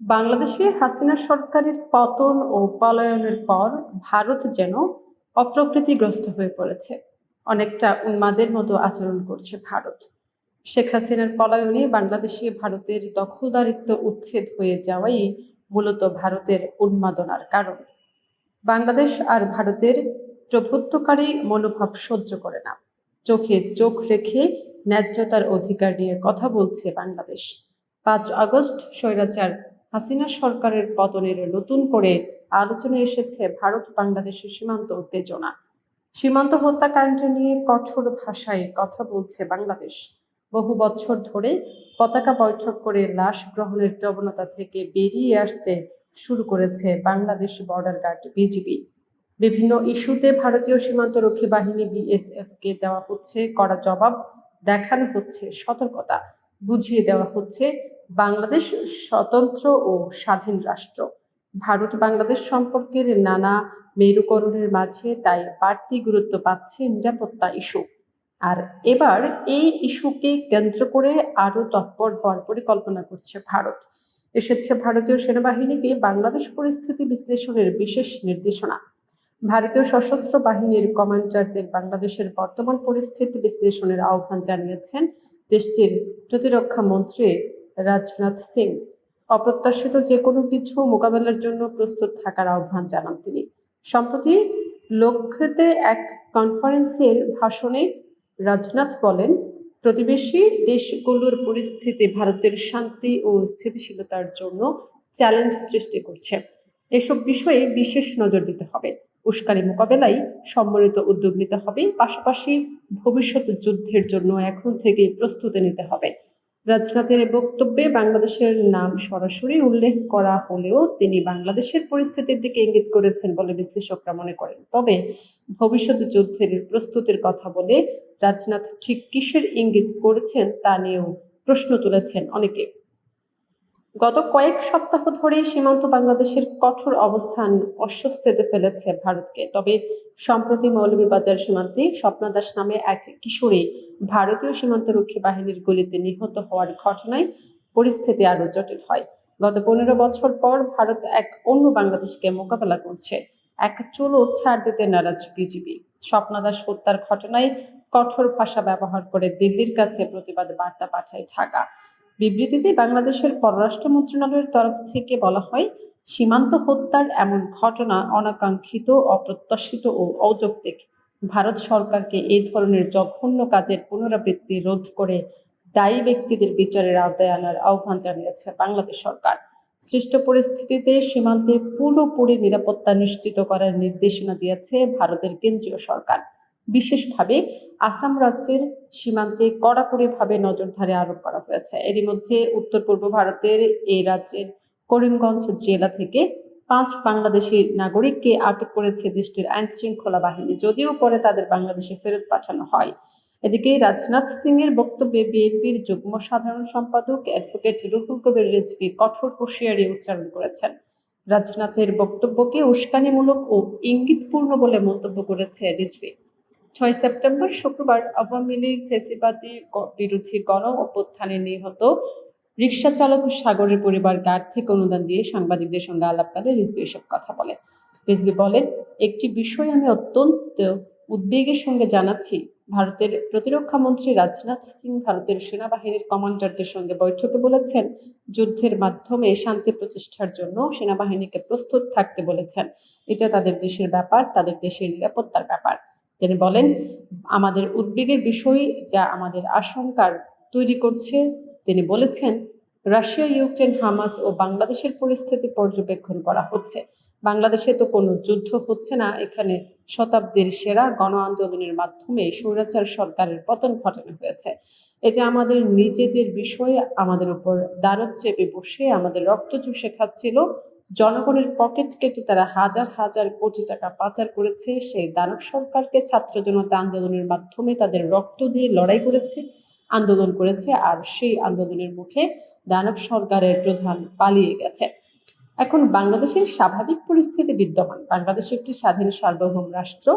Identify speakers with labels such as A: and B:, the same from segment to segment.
A: বাংলাদেশে হাসিনা সরকারের পতন ও পলায়নের পর ভারত যেন অপ্রকৃতিগ্রস্ত হয়ে পড়েছে। অনেকটা উন্মাদের মতো আচরণ করছে ভারত। শেখ হাসিনার পলায়নে বাংলাদেশে ভারতের দখলদারিত্ব উচ্ছেদ হয়ে যাওয়াই মূলত ভারতের উন্মাদনার কারণ। বাংলাদেশ আর ভারতের প্রভুত্বকারী মনোভাব সহ্য করে না। চোখে চোখ রেখে ন্যায্যতার অধিকার নিয়ে কথা বলছে বাংলাদেশ। পাঁচ আগস্ট স্বৈরাচার হাসিনা সরকারের পতনের নতুন করে আলোচনায় এসেছে ভারত বাংলাদেশের সীমান্ত উত্তেজনা। সীমান্ত হত্যাকাণ্ড নিয়ে কঠোর ভাষায় কথা বলছে বাংলাদেশ। বহু বছর ধরে পতাকা বৈঠক করে লাশ গ্রহণের প্রবণতা থেকে বেরিয়ে আসতে শুরু করেছে বাংলাদেশ বর্ডার গার্ড বিজিবি। বিভিন্ন ইস্যুতে ভারতীয় সীমান্তরক্ষী বাহিনী বিএসএফ কে দেওয়া হচ্ছে, কড়া জবাব দেখানো হচ্ছে, সতর্কতা বুঝিয়ে দেওয়া হচ্ছে বাংলাদেশ স্বতন্ত্র ও স্বাধীন রাষ্ট্র। ভারত বাংলাদেশ সম্পর্কের নানা মেরুকরণের মাঝে তাই বাড়তি গুরুত্ব পাচ্ছে নিরাপত্তা ইস্যু। আর এবার এই ইস্যুকে কেন্দ্র করে আরও তৎপর হওয়ার পরিকল্পনা করছে ভারত। এসেছে ভারতীয় সেনাবাহিনীকে বাংলাদেশ পরিস্থিতি বিশ্লেষণের বিশেষ নির্দেশনা। ভারতীয় সশস্ত্র বাহিনীর কমান্ডারদের বাংলাদেশের বর্তমান পরিস্থিতি বিশ্লেষণের আহ্বান জানিয়েছেন দেশটির প্রতিরক্ষা মন্ত্রী রাজনাথ সিং। অপ্রত্যাশিত যে কোনো কিছু মোকাবেলার জন্য প্রস্তুত থাকার আহ্বান জানান তিনি। সম্প্রতি লক্ষ্যতে এক কনফারেন্সের ভাষণে রাজনাথ বলেন, প্রতিবেশী দেশগুলোর পরিস্থিতি ভারতের শান্তি ও স্থিতিশীলতার জন্য চ্যালেঞ্জ সৃষ্টি করছে। এসব বিষয়ে বিশেষ নজর দিতে হবে। উস্কানি মোকাবেলায় সম্মিলিত উদ্যোগ নিতে হবে। পাশাপাশি ভবিষ্যৎ যুদ্ধের জন্য এখন থেকে প্রস্তুতি নিতে হবে। রাজনাথের বক্তব্যে বাংলাদেশের নাম সরাসরি উল্লেখ করা হলেও তিনি বাংলাদেশের পরিস্থিতির দিকে ইঙ্গিত করেছেন বলে বিশ্লেষকরা মনে করেন। তবে ভবিষ্যৎ যুদ্ধের প্রস্তুতির কথা বলে রাজনাথ ঠিক কিসের ইঙ্গিত করেছেন তা নিয়েও প্রশ্ন তুলেছেন অনেকে। গত কয়েক সপ্তাহ ধরেই সীমান্ত বাংলাদেশের কঠোর অবস্থান অস্বস্তিতে ফেলেছে ভারতকে। তবে সম্প্রতি মৌলভীবাজার সীমান্তে স্বপ্না নামে এক কিশোরী ভারতীয় সীমান্তরক্ষী বাহিনীর গুলিতে নিহত হওয়ার ঘটনায় পরিস্থিতি আরও জটিল হয়। গত পনেরো বছর পর ভারত এক অন্য বাংলাদেশকে মোকাবেলা করছে। এক চুলো ছাড় দিতে নারাজ বিজিবি। স্বপ্না দাস হত্যার ঘটনায় কঠোর ভাষা ব্যবহার করে দিল্লির কাছে প্রতিবাদ বার্তা পাঠায় ঢাকা। বিবৃতিতে বাংলাদেশের পররাষ্ট্র মন্ত্রণালয়ের তরফ থেকে বলা হয়, সীমান্ত হত্যার এমন ঘটনা অনাকাঙ্ক্ষিত, অপ্রত্যাশিত ও অযৌক্তিক। ভারত সরকারকে এই ধরনের জঘন্য কাজের পুনরাবৃত্তি রোধ করে দায়ী ব্যক্তিদের বিচারের আওতায় আনার আহ্বান জানিয়েছে বাংলাদেশ সরকার। সৃষ্ট পরিস্থিতিতে সীমান্তে পুরোপুরি নিরাপত্তা নিশ্চিত করার নির্দেশনা দিয়েছে ভারতের কেন্দ্রীয় সরকার। বিশেষভাবে আসাম রাজ্যের সীমান্তে কড়াকড়িভাবে নজরদারি আরোপ করা হয়েছে। এরই মধ্যে উত্তর পূর্ব ভারতের এই রাজ্যের করিমগঞ্জ জেলা থেকে পাঁচ বাংলাদেশি নাগরিককে আটক করেছে দেশটির আইন শৃঙ্খলা বাহিনী। যদিও পরে তাদের বাংলাদেশে ফেরত পাঠানো হয়। এদিকে রাজনাথ সিং এর বক্তব্যে বিএনপির যুগ্ম সাধারণ সম্পাদক অ্যাডভোকেট রুহুল কবির রিজভি কঠোর হুঁশিয়ারি উচ্চারণ করেছেন। রাজনাথের বক্তব্যকে উস্কানিমূলক ও ইঙ্গিতপূর্ণ বলে মন্তব্য করেছে রিজভি। ছয় সেপ্টেম্বর শুক্রবার আওয়ামী লীগ ফেসিবাদী বিরোধী গণ অভ্যুত্থানে নিহত রিক্সা চালক সাগরের পরিবার গার্ড থেকে অনুদান দিয়ে সাংবাদিকদের সঙ্গে আলাপ আলাপকালে রিজবি এসব কথা বলে। রিজবি বলেন, একটি বিষয় আমি অত্যন্ত উদ্বেগের সঙ্গে জানাচ্ছি। ভারতের প্রতিরক্ষা মন্ত্রী রাজনাথ সিং ভারতের সেনাবাহিনীর কমান্ডারদের সঙ্গে বৈঠকে বলেছেন, যুদ্ধের মাধ্যমে শান্তি প্রতিষ্ঠার জন্য সেনাবাহিনীকে প্রস্তুত থাকতে বলেছেন। এটা তাদের দেশের ব্যাপার, তাদের দেশের নিরাপত্তার ব্যাপার। তিনি বলেন, আমাদের উদ্বেগের বিষয় যা আমাদের আশঙ্কার তৈরি করছে, তিনি বলেছেন, রাশিয়া, ইউক্রেন, হামাস ও বাংলাদেশের পরিস্থিতি পর্যবেক্ষণ করা হচ্ছে। বাংলাদেশে তো কোনো যুদ্ধ হচ্ছে না। এখানে শতাব্দীর সেরা গণ আন্দোলনের মাধ্যমে স্বৈরাচার সরকারের পতন ঘটানো হয়েছে। এটা আমাদের নিজেদের বিষয়ে আমাদের উপর দানব চেপে বসে আমাদের রক্ত চুষে খাচ্ছিল জনগণের পকেট কেটে তারা হাজার হাজার কোটি টাকা পাচার করেছে। সেই দানব সরকারকে ছাত্র জনতা আন্দোলনের মাধ্যমে তাদের রক্ত দিয়ে লড়াই করেছে, আন্দোলন করেছে আর সেই আন্দোলনের মুখে দানব সরকারের প্রধান পালিয়ে গেছে। এখন বাংলাদেশের স্বাভাবিক পরিস্থিতি বিদ্যমান। বাংলাদেশ একটি স্বাধীন সার্বভৌম রাষ্ট্র।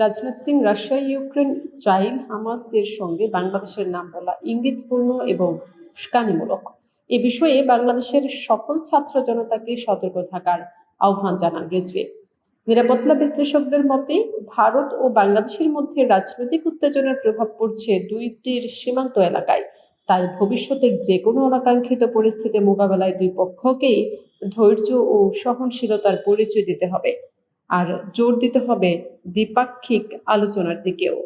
A: Rajnath Singh, Russia, Ukraine Israel হামাসের সঙ্গে বাংলাদেশের নাম বলা ইঙ্গিতপূর্ণ এবং উস্কানিমূলক। এ বিষয়ে বাংলাদেশের সকল ছাত্র জনতাকে সতর্ক থাকার আহ্বান জানান রিজভি। নিরাপত্তা বিশ্লেষকদের মতে, ভারত ও বাংলাদেশের মধ্যে রাজনৈতিক উত্তেজনার প্রভাব পড়ছে দুইটির সীমান্ত এলাকায়। তাই ভবিষ্যতের যে কোনো অনাকাঙ্ক্ষিত পরিস্থিতি মোকাবেলায় দুই পক্ষকেই ধৈর্য ও সহনশীলতার পরিচয় দিতে হবে। আর জোর দিতে হবে দ্বিপাক্ষিক আলোচনার দিকেও।